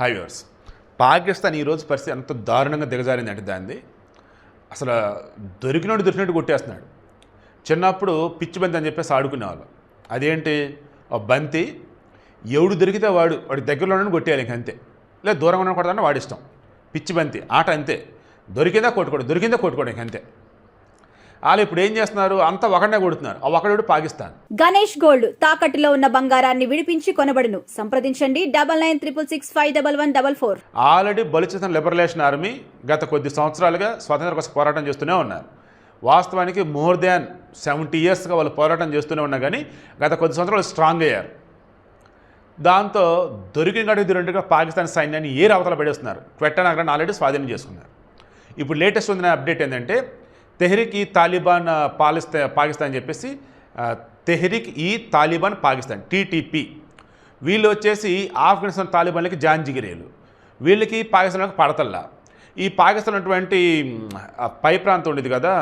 హైవర్స్ పాకిస్తాన్ ఈరోజు పరిస్థితి ఎంత దారుణంగా దిగజారింది అంటే దాన్ని. అసలు దొరికినోడు దొరికినట్టు కొట్టేస్తున్నాడు. చిన్నప్పుడు పిచ్చి బంతి అని చెప్పేసి ఆడుకునేవాళ్ళు. అదేంటి? ఒక బంతి ఎవడు దొరికితే వాడు వాడి దగ్గరలో ఉండని కొట్టేయాలి ఇంక అంతే. లేదా దూరంగా ఉన్న కొడతానే వాడి పిచ్చి బంతి ఆట అంతే. దొరికిందా కొట్టుకోడు దొరికిందా కొట్టుకోడు ఇంక అంతే. వాళ్ళు ఇప్పుడు ఏం చేస్తున్నారు? అంతా ఒకడే కొడుతున్నారు. ఆ ఒకడు పాకిస్తాన్. గణేష్ గోల్డ్ తాకట్టులో ఉన్న బంగారాన్ని విడిపించి కొనబడును. సంప్రదించండి. Double nine triple six five double one double four. Already Balochistan liberation army గత కొద్ది సంవత్సరాలుగా స్వాతంత్ర కోసం పోరాటం చేస్తూనే ఉన్నారు. వాస్తవానికి మోర్ దాన్ సెవెంటీ ఇయర్స్గా వాళ్ళు పోరాటం చేస్తూనే ఉన్నా కానీ గత కొద్ది సంవత్సరాలు స్ట్రాంగ్ అయ్యారు. దాంతో దొరికిన గడికి రెండుగా పాకిస్తాన్ సైన్యాన్ని ఏ అవతల పడేస్తున్నారు? క్వెట్టా నగరాన్ని ఆల్రెడీ స్వాధీనం చేసుకున్నారు. ఇప్పుడు లేటెస్ట్ ఉంది అప్డేట్ ఏంటంటే తెహ్రీక్ ఈ తాలిబాన్ పాలిస్తా పాకిస్తాన్ అని చెప్పేసి తెహ్రీక్ ఈ తాలిబాన్ పాకిస్తాన్ టీటీపీ. వీళ్ళు వచ్చేసి ఆఫ్ఘనిస్తాన్ తాలిబాన్లకి జాంజిగిరేలు. వీళ్ళకి పాకిస్తాన్కి పడతల్లా. ఈ పాకిస్తాన్ అటువంటి పై ప్రాంతం ఉండేది కదా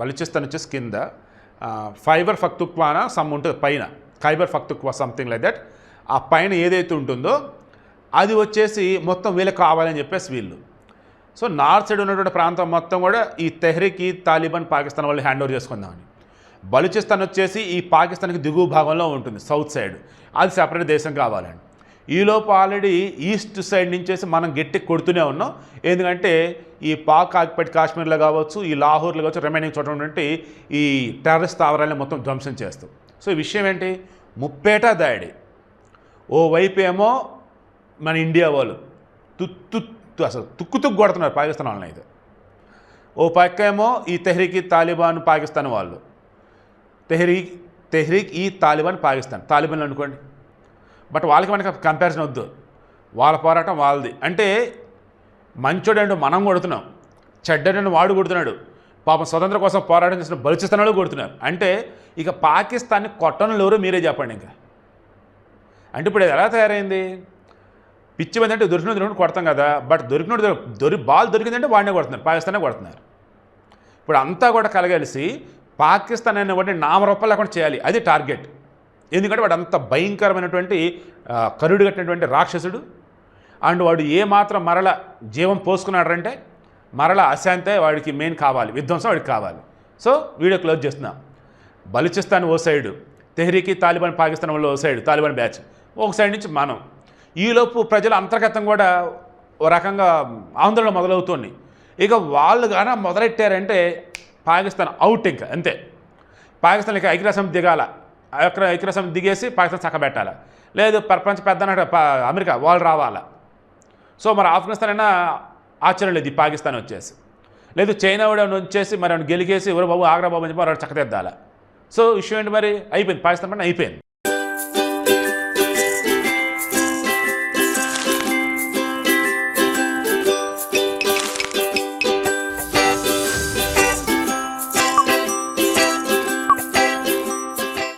బలిచిస్తాన్ వచ్చేసి కింద ఫైబర్ ఫక్తుక్వాన సమ్ ఉంటుంది పైన Khyber Pakhtunkhwa something like that. ఆ పైన ఏదైతే ఉంటుందో అది వచ్చేసి మొత్తం వీళ్ళకి కావాలని చెప్పేసి వీళ్ళు. సో నార్త్ సైడ్ ఉన్నటువంటి ప్రాంతం మొత్తం కూడా ఈ తెహ్రీక్ ఈ తాలిబాన్ పాకిస్తాన్ వాళ్ళు హ్యాండ్ ఓవర్ చేసుకుందామని. బలూచిస్తాన్ వచ్చేసి ఈ పాకిస్తాన్కి దిగువ భాగంలో ఉంటుంది సౌత్ సైడ్. అది సెపరేట్ దేశం కావాలని. ఈలోపు ఆల్రెడీ ఈస్ట్ సైడ్ నుంచేసి మనం గట్టి కొడుతూనే ఉన్నాం. ఎందుకంటే ఈ పాక్ ఆక్యుపైడ్ కాశ్మీర్లో కావచ్చు ఈ లాహోర్లో కావచ్చు రిమైనింగ్ చోట ఉన్నటువంటి ఈ టెర్రరిస్ట్ స్థావరాలను మొత్తం ధ్వంసం చేస్తాం. సో ఈ విషయం ఏంటి? ముప్పేట దాడి. ఓ వైపు ఏమో మన ఇండియా వాళ్ళు తుత్తు అసలు తుక్కు తుక్కు కొడుతున్నారు పాకిస్తాన్ వాళ్ళని అయితే. ఓ పక్క ఏమో ఈ తెహ్రీక్ ఈ తాలిబాన్ పాకిస్తాన్ వాళ్ళు. తెహ్రీక్ తెహ్రీక్ ఈ తాలిబాన్ పాకిస్తాన్. తాలిబాన్లు అనుకోండి. బట్ వాళ్ళకి మనకి కంపారిజన్ వద్దు. వాళ్ళ పోరాటం వాళ్ళది. అంటే మంచోడండు మనం కొడుతున్నాం. చెడ్డడని వాడు కొడుతున్నాడు. పాపం స్వతంత్రం కోసం పోరాటం చేసిన బలుచిస్తానాలు కొడుతున్నారు. అంటే ఇక పాకిస్తాన్ని కొట్టనులు ఎవరో మీరే చెప్పండి ఇంకా. అంటే ఇప్పుడు ఇది ఎలా తయారైంది? పిచ్చి మంది అంటే దొరికిన దొరికిన కొడతాం కదా. బట్ దొరికిన దొరి బాల్ దొరికిందంటే వాడినే కొడుతున్నారు. పాకిస్తానే కొడుతున్నారు. ఇప్పుడు అంతా కూడా కలగలిసి పాకిస్తాన్ అనే వాడిని నామరూపాలు లేకుండా చేయాలి. అది టార్గెట్. ఎందుకంటే వాడు అంత భయంకరమైనటువంటి కరుడు కట్టినటువంటి రాక్షసుడు. అండ్ వాడు ఏమాత్రం మరల జీవం పోసుకున్నాడంటే మరల అశాంతే వాడికి మెయిన్ కావాలి. విధ్వంసం వాడికి కావాలి. సో వీడియో క్లోజ్ చేస్తున్నాం. బలుచిస్తాన్ ఓ సైడు తెహ్రీకి తాలిబాన్ పాకిస్తాన్ వాళ్ళు ఓ సైడ్ తాలిబాన్ బ్యాచ్. ఒక సైడ్ నుంచి మనం. ఈలోపు ప్రజల అంతర్గతం కూడా ఓ రకంగా ఆందోళన మొదలవుతుంది. ఇక వాళ్ళు కానీ మొదలెట్టారంటే పాకిస్తాన్ అవుట్ ఇంకా అంతే. పాకిస్తాన్ ఇక ఐక్యరాసం దిగాల. ఐక్య ఐక్యరాజ్యం దిగేసి పాకిస్తాన్ చక్కబెట్టాలి లేదు ప్రపంచ పెద్ద అమెరికా వాళ్ళు రావాలా. సో మరి ఆఫ్ఘనిస్తాన్ అయినా ఆశ్చర్యం లేదు పాకిస్తాన్ వచ్చేసి. లేదు చైనా కూడా వచ్చేసి మరి గెలిగేసి ఎవరు బాబు ఆగ్రా బాబు అని చెప్పి చక్కదిద్దాల. సో ఇష్యూ ఏంటి మరి? అయిపోయింది. పాకిస్తాన్ పైన అయిపోయింది.